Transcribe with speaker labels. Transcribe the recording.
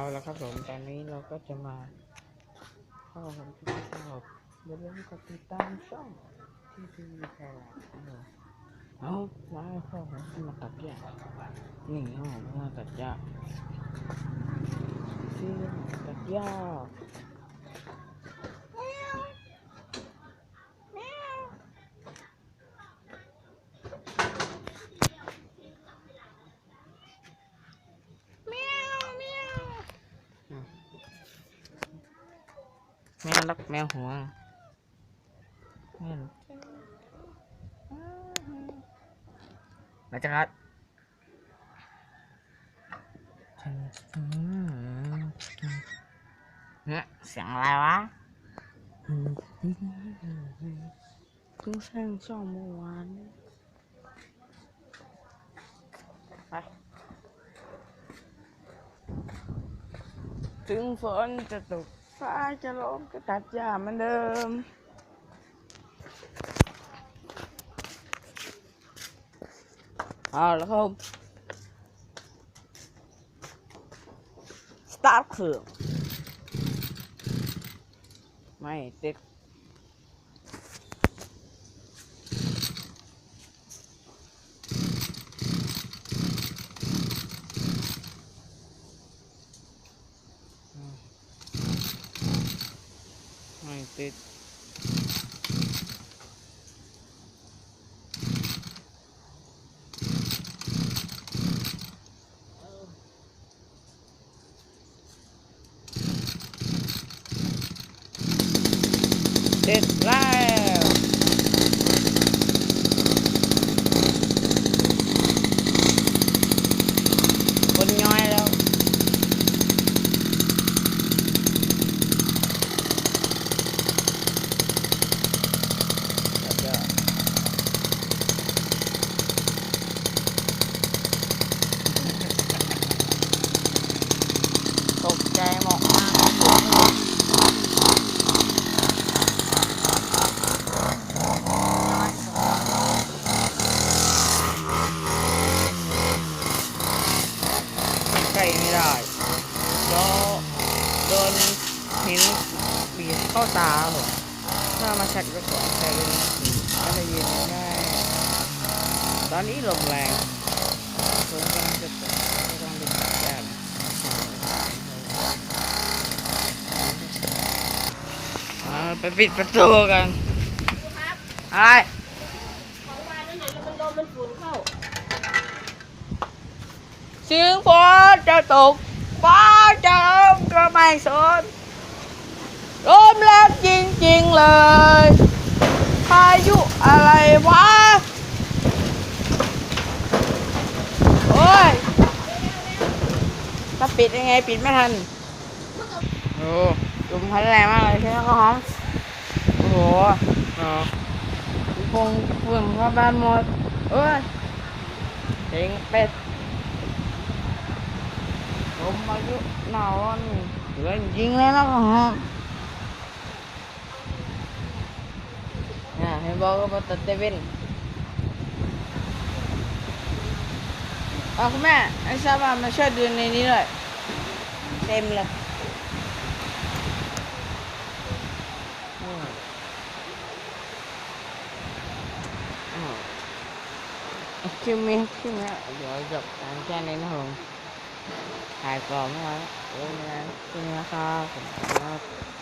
Speaker 1: เอาแล้วครับผมตอนนี้เราก็จะมาเข้าผมที่ชอบอย่าลืมกดติดตามช่องที่ทีวีไทยแลนนะครับเอาแล้วพ่อผมที่มาตัดหญ้านี่ครับผมมาตัดหญ้าที่ตัดหญ้า แมวรักแมวหัวงแม่นมาจัดเนี่ยเสียงอะไรวะเพิ่งสร้างช่องเมื่อวานไปถึงฝนจะตก ฟ้าจะล้มก็ตัดหญ้าเหมือนเดิม เอาแล้วครับ สตาร์ทเครื่องไม่ติด ไม่ติด เสร็จแล้วคนย้อยแล้ว แล้วก็ตกใจหมอกมากใกล้ไม่ได้แล้ว โดนหินบีบเข้าตาผมถ้ามาชัดไว้ก่อนใช้เป็นก็ได้ยินได้ตอนนี้ลมแรงผมกำลังจะตกไม่ต้องดึงแก้มอ่ไปปิดประตูกันอะไร
Speaker 2: ของวานนั่นน่ะแล้วมันลมมันฝุ่นเข้า
Speaker 1: เสียงฝนจะตกฟ้าจะ ก็ไม่สนลมแรงจริง ๆ เลย พายุอะไรวะ โอ้ยถ้าปิดยังไงปิดไม่ทัน โอ้ลมพัดแรงมากเลยใช่ไหมครับ โอ้โหอ๋อคงฝุ่นเข้าบ้านหมด เอ้ยเจ๋งเป็ด ผมอายุหนาวนี่เหลือจริงเลยนะครับเนี่ยเห็นบอก ว่าตัดเตเว่นเอมไอ้ทราบว่ามาช่วยดูนี่นะดูนะครับผมถ่ายกรอบนะครับโอ้ยนะคุณนะครับผมครับ